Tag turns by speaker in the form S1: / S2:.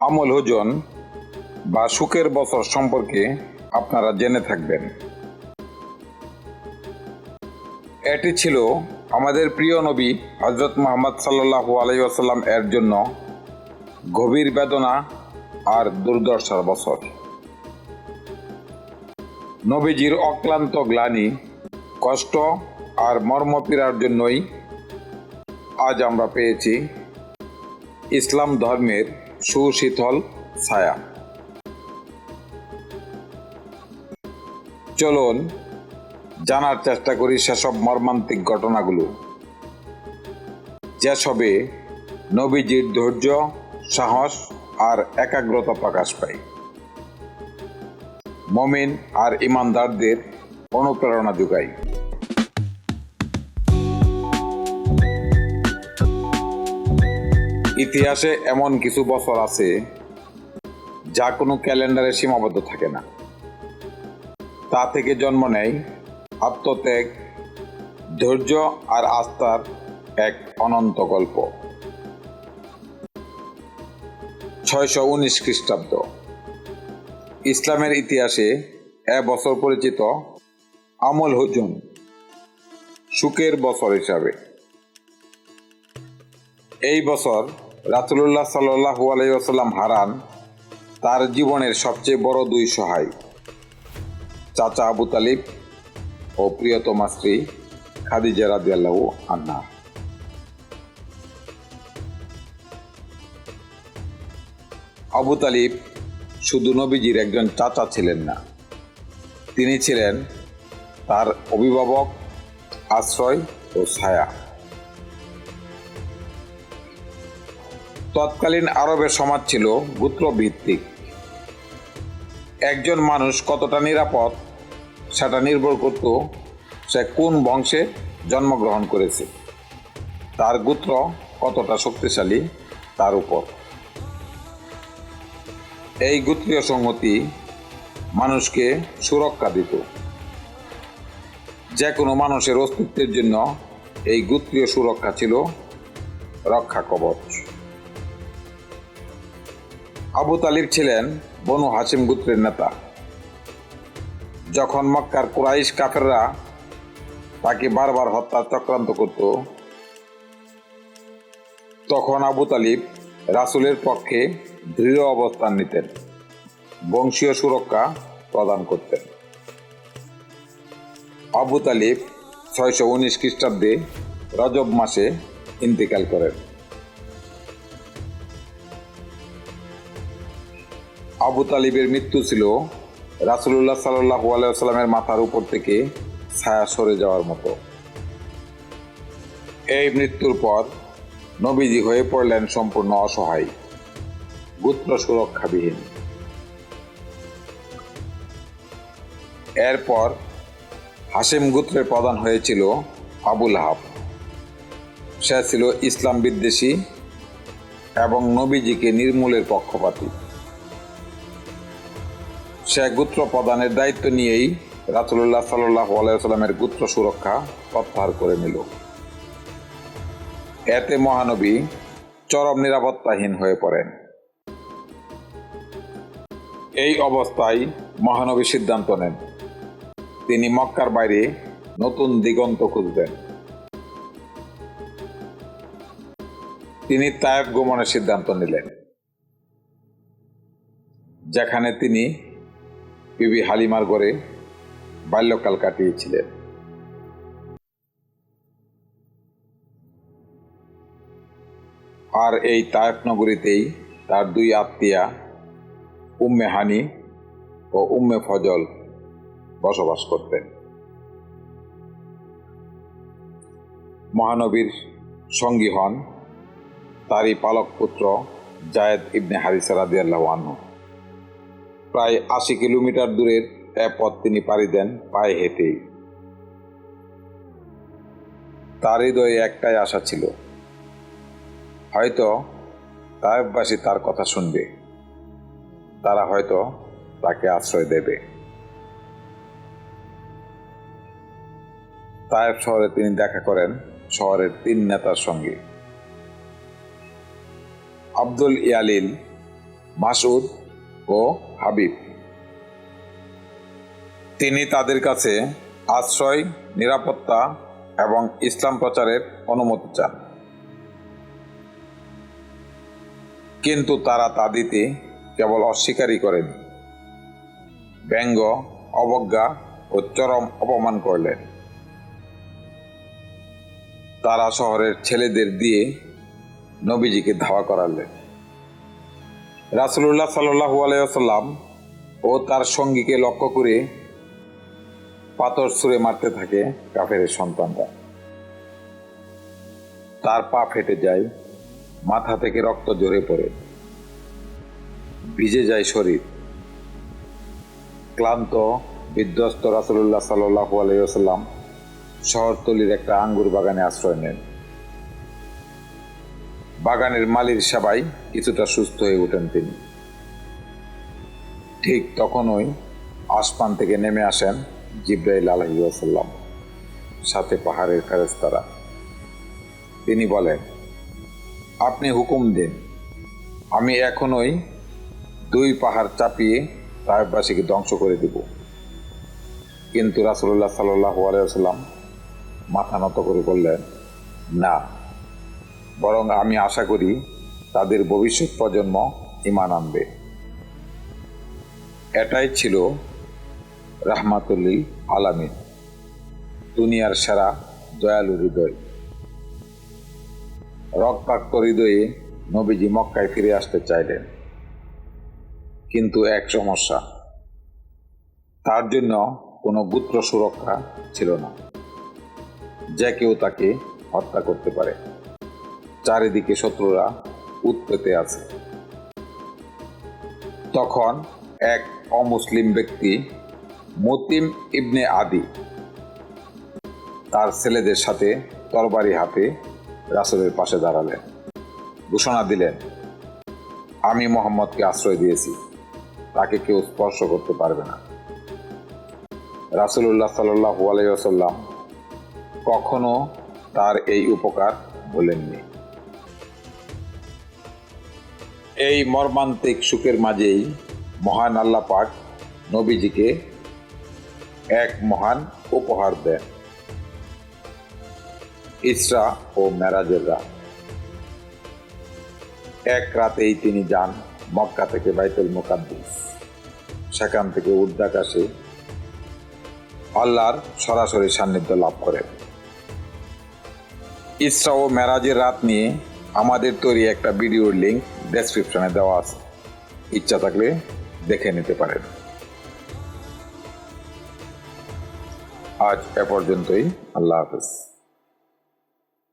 S1: আমল হোজন বা সুখের বছর সম্পর্কে আপনারা জেনে থাকবেন। এটি ছিল আমাদের প্রিয় নবী হজরত মোহাম্মদ সাল্লাহু আলাইসাল্লাম এর জন্য গভীর বেদনা আর দুর্দশার বছর। নবীজির অক্লান্ত গ্লানি, কষ্ট আর মর্মপীড়ার জন্যই আজ আমরা পেয়েছি। ইসলাম ধর্মের সুশীতল ছায়া। চলুন, জানার চেষ্টা করি সেসব মর্মান্তিক ঘটনাগুলো। যেসবে নবীজির ধৈর্য, সাহস আর একাগ্রতা প্রকাশ পায়। মমিন আর ইমানদারদের অনুপ্রেরণা যোগায়। ইতিহাসে এমন কিছু বছর আছে যা কোনো ক্যালেন্ডারে সীমাবদ্ধ থাকে না। তা থেকে জন্ম নেয় আত্মত্যাগ, ধৈর্য আর আস্থার এক অনন্ত গল্প। ছয়শো উনিশ খ্রিস্টাব্দ। ইসলামের ইতিহাসে এ বছর পরিচিত আমল হুজুন সুখের বছর হিসাবে। এই বছর রাতুল্লাহ সাল্লাহু আলাইসাল্লাম হারান, তার জীবনের সবচেয়ে বড় দুই সহায়। চাচা আবু তালিব ও প্রিয়তমা স্ত্রী খাদিজা রাদিয়াল্লাহু আন্না আবু তালিব শুধু নবীজির একজন চাচা ছিলেন না, তিনি ছিলেন তার অভিভাবক, আশ্রয় ও ছায়া। তৎকালীন আরবের সমাজ ছিল গোত্রভিত্তিক। একজন মানুষ কতটা নিরাপদ, সেটা নির্ভর করত সে কোন বংশে জন্মগ্রহণ করেছে। তার গোত্র কতটা শক্তিশালী, তার উপর। এই গোত্রীয় সংহতি মানুষকে সুরক্ষা দিত। যে কোনো মানুষের অস্তিত্বের জন্য এই গোত্রীয় সুরক্ষা ছিল রক্ষা কবচ। আবু তালিব ছিলেন বনু হাসিম গুত্রের নেতা। যখন মক্কার কুরাইশ কাফেররা তাকে বারবার হত্যার চক্রান্ত করত, তখন আবু তালিব রাসুলের পক্ষে দৃঢ় অবস্থান নিতেন, বংশীয় সুরক্ষা প্রদান করতেন। আবু তালিব ছয়শো উনিশ খ্রিস্টাব্দে রজব মাসে ইন্তেকাল করেন। আবু তালিবের মৃত্যু ছিল রাসুল্লাহ সাল্লাহ আলাইসাল্লামের মাথার উপর থেকে ছায়া সরে যাওয়ার মতো। এই মৃত্যুর পর নবীজি হয়ে পড়লেন সম্পূর্ণ অসহায় গোত্র সুরক্ষাবিহীন। এরপর হাসিম গোত্রের প্রধান হয়েছিল আবুল হাব। সে ছিল ইসলাম বিদ্বেষী এবং নবীজিকে নির্মূলের পক্ষপাতী। সে গোত্র প্রদানের দায়িত্ব নিয়েই রাতুল্লাহ সাল্লাহ আলাইসাল্লামের গোত্র সুরক্ষা প্রত্যাহার করে নিল। এতে মহানবী চরম নিরাপত্তাহীন হয়ে পড়েন। এই অবস্থায় মহানবী সিদ্ধান্ত নেন, তিনি মক্কার বাইরে নতুন দিগন্ত খুঁজবেন। তিনি তায়েব গমনের সিদ্ধান্ত নিলেন, যেখানে তিনি বিবি হালিমার ঘরে বাল্যকাল কাটিয়েছিলেন। আর এই তায়েফ নগরীতেই তার দুই আত্মীয়া, উম্মে হানি ও উম্মে ফজল, বসবাস করতেন। মহানবীর সঙ্গী হন তারই পালক পুত্র জায়েদ ইবনে হারিসা রাদিয়াল্লাহু আনহু। প্রায় আশি কিলোমিটার দূরের পথ তিনি পাড়ি দেন পায়ে হেঁটেই। তার হৃদয়ে একটাই আশা ছিল। হয়তো তায়েববাসী তার কথা শুনবে। তারা হয়তো তাকে আশ্রয় দেবে। তায়েব শহরে তিনি দেখা করেন শহরের তিন নেতার সঙ্গে। আব্দুল ইয়ালিল মাসুদ ও হাবিব। তিনি তাদের কাছে আশ্রয়, নিরাপত্তা এবং ইসলাম প্রচারের অনুমতি চান। কিন্তু তারা তা দিতে কেবল অস্বীকারই করেন। ব্যঙ্গ, অবজ্ঞা ও চরম অপমান করলেন। তারা শহরের ছেলেদের দিয়ে নবীজিকে ধাওয়া করালেন। রাসুল্লাহ সাল্লাহু আলাইসাল্লাম ও তার সঙ্গীকে লক্ষ্য করে পাথর ছুঁড়ে মারতে থাকে কাফের সন্তানরা। তার পা ফেটে যায়, মাথা থেকে রক্ত ঝরে পড়ে, ভিজে যায় শরীর। ক্লান্ত, বিধ্বস্ত রাসুল্লাহ সাল্লাহু আলাইসাল্লাম শহরতলির একটা আঙ্গুর বাগানে আশ্রয় নেন। বাগানের মালির সেবায় কিছুটা সুস্থ হয়ে ওঠেন তিনি। ঠিক তখনই আসমান থেকে নেমে আসেন জিব্রাইল আলহিউসাল্লাম সাথে পাহাড়ের ফেরেস্তারা তিনি বলেন, আপনি হুকুম দিন, আমি এখনই দুই পাহাড় চাপিয়ে তাইবাসীকে ধ্বংস করে দেব। কিন্তু রাসুল্লাহ সাল্লাহ আলাইসাল্লাম মাথা নত করে বললেন, না বরং আমি আশা করি তাদের ভবিষ্যৎ প্রজন্ম ইমান আনবে। এটাই ছিল রাহমাতুল্লিল আলামিন, দুনিয়ার সেরা দয়ালু হৃদয়। রক্তাক্ত হৃদয়ে নবীজি মক্কায় ফিরে আসতে চাইলেন, কিন্তু এক সমস্যা, তার জন্য কোনো গুত্র সুরক্ষা ছিল না, যে কেউ তাকে হত্যা করতে পারে। চারিদিকে শত্রুরা উৎপেতে আছে। তখন এক অমুসলিম ব্যক্তি মতিম ইবনে আদি তার ছেলেদের সাথে তরবারি হাতে রাসুলের পাশে দাঁড়ালেন। ঘোষণা দিলেন, আমি মোহাম্মদকে আশ্রয় দিয়েছি। তাকে কেউ স্পর্শ করতে পারবে না। রাসুল্লাহ সাল্লাহু আলাইসাল্লাম কখনো তার এই উপকার বলেননি। এই মর্মান্তিক সুখের মাঝেই মহান আল্লাহ পাক নবীজিকে এক মহান উপহার দেন। ইসরা ও মেরাজের রাত এক রাতেই তিনি যান মক্কা থেকে বাইতুল মোকাদ্দিস। সেখান থেকে উর্দাকাশে আল্লাহর সরাসরি সান্নিধ্য লাভ করেন। ইসরা ও মেরাজের রাত নিয়ে আমাদের তৈরি একটা ভিডিওর লিঙ্ক ডেসক্রিপশনে দেওয়া আছে। ইচ্ছা থাকলে দেখে নিতে পারেন। আজ এ পর্যন্তই। আল্লাহ হাফেজ।